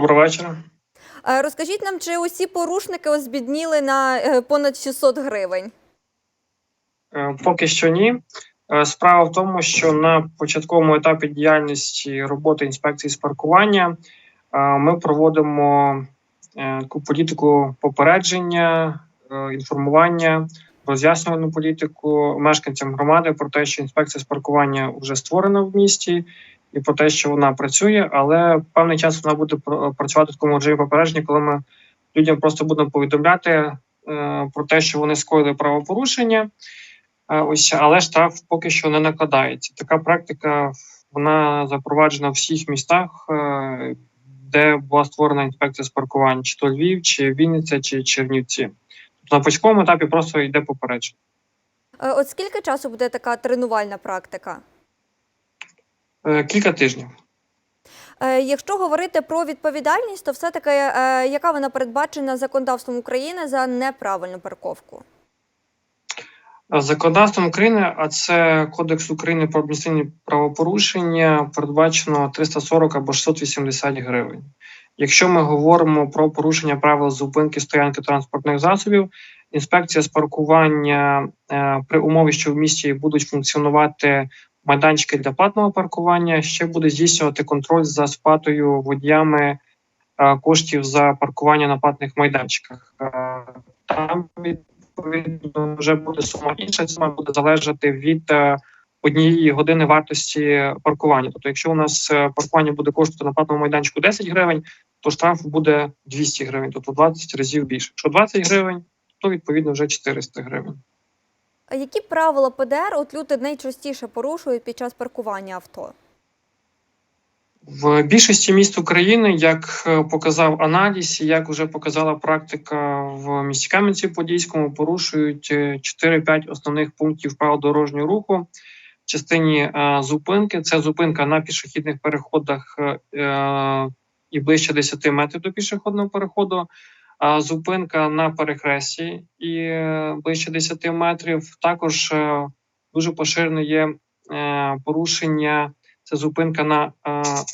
Доброго вечора. Е, Розкажіть нам, чи усі порушники ось збідніли на е, понад 600 гривень? Е, Поки що ні. Справа в тому, що на початковому етапі діяльності роботи інспекції з паркування ми проводимо таку політику попередження, інформування, роз'яснювальну політику мешканцям громади про те, що інспекція з паркування вже створена в місті, і про те, що вона працює, але певний час вона буде працювати в такому режимі попередження, коли ми людям просто будемо повідомляти е, про те, що вони скоїли правопорушення. Е, Ось, але штраф поки що не накладається. Така практика вона запроваджена в всіх містах, е, де була створена інспекція з паркувань, чи то Львів, чи Вінниця, чи Чернівці. Тобто на початковому етапі просто йде попередження. От скільки часу буде така тренувальна практика? Е, Кілька тижнів. Е, Якщо говорити про відповідальність, то все-таки е, яка вона передбачена законодавством України за неправильну парковку? Законодавством України, а це Кодекс України про адміністративні правопорушення, передбачено 340 або 680 гривень. Якщо ми говоримо про порушення правил зупинки стоянки транспортних засобів, інспекція з паркування при умові, що в місті будуть функціонувати майданчики для платного паркування, ще буде здійснювати контроль за сплатою водіями е, коштів за паркування на платних майданчиках. Е, Там відповідно вже буде сума інша. Сума буде залежати від е, однієї години вартості паркування. Тобто, якщо у нас паркування буде коштувати на платному майданчику 10 гривень, то штраф буде 200 гривень, тобто 20 разів більше. Якщо 20 гривень, то відповідно вже 400 гривень. Які правила ПДР от люди найчастіше порушують під час паркування авто? В більшості міст України, як е, показав аналіз, як вже показала практика в місті Кам'янці-Подільському, порушують е, 4-5 основних пунктів правил дорожнього руху. В частині е, зупинки це зупинка на пішохідних переходах е, е, і ближче 10 метрів до пішохідного переходу. Зупинка на перехресті і е, ближче 10 метрів. Також е, дуже поширене є е, порушення це зупинка на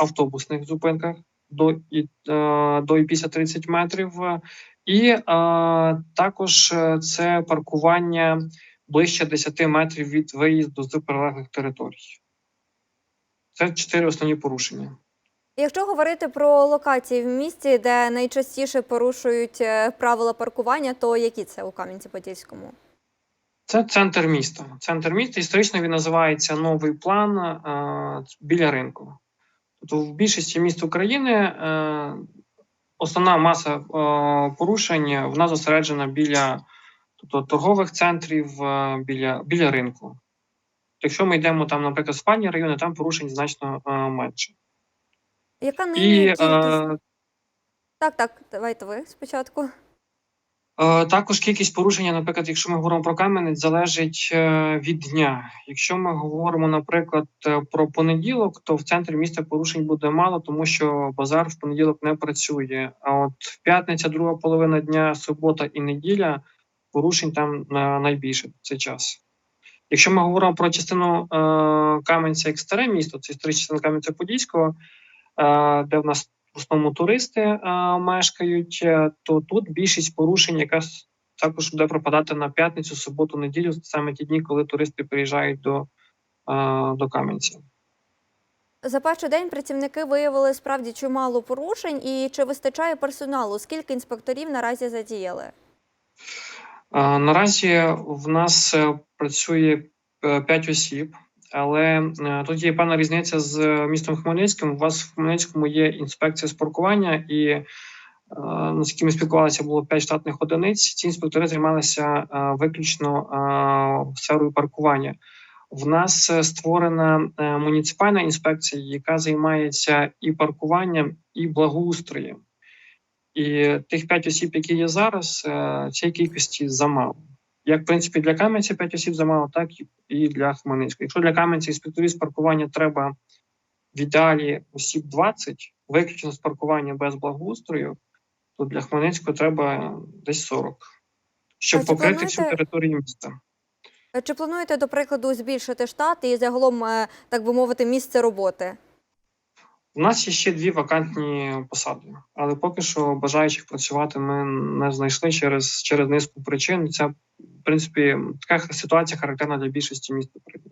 автобусних зупинках до і, до і після 30 метрів. І також це паркування ближче 10 метрів від виїзду з прилеглих територій. Це чотири основні порушення. Якщо говорити про локації в місті, де найчастіше порушують е, правила паркування, то які це у Кам'янці-Подільському? Це центр міста. Центр міста історично він називається новий план е, біля ринку. Тобто в більшості міст України е, основна маса е, порушень вона зосереджена біля тобто, торгових центрів, е, біля, біля ринку. Якщо ми йдемо там, наприклад, в спальні райони, там порушень значно е, менше. Яка нині І кількість? е, Так, так, давайте ви спочатку. Е, Також кількість порушення, наприклад, якщо ми говоримо про Кам'янець, залежить е, від дня. Якщо ми говоримо, наприклад, е, про понеділок, то в центрі міста порушень буде мало, тому що базар в понеділок не працює. А от в п'ятниця, друга половина дня, субота і неділя порушень там е, найбільше в цей час. Якщо ми говоримо про частину е, Кам'янця як старе місто, це історична частина Кам'янця-Подільського, е, де в нас в основному туристи е, мешкають, е, то тут більшість порушень якраз також буде пропадати на п'ятницю, суботу, неділю, саме ті дні, коли туристи приїжджають до, е, до Кам'янця. За перший день працівники виявили справді чимало порушень, і чи вистачає персоналу? Скільки інспекторів наразі задіяли? Е, Наразі в нас е, працює 5 осіб, але е, тут є певна різниця з містом Хмельницьким. У вас в Хмельницькому є інспекція з паркування, і е, наскільки ми спілкувалися, було 5 штатних одиниць. Ці інспектори займалися е, виключно е, сферою паркування. В нас е, створена е, муніципальна інспекція, яка займається і паркуванням, і благоустроєм. І тих п'ять осіб, які є зараз, е, цієї кількості замало. Як в принципі для Кам'янця 5 осіб замало, так і для Хмельницького. Якщо для Кам'янця інспекторів з паркування треба в ідеалі осіб 20, виключно з паркування без благоустрою, то для Хмельницького треба десь 40, щоб А покрити плануєте- всю територію міста. Чи плануєте, до прикладу, збільшити штат і загалом, е, так би мовити, місце роботи? У нас є ще дві вакантні посади, але поки що бажаючих працювати ми не знайшли через, через низку причин. В принципі така ситуація характерна для більшості міст України.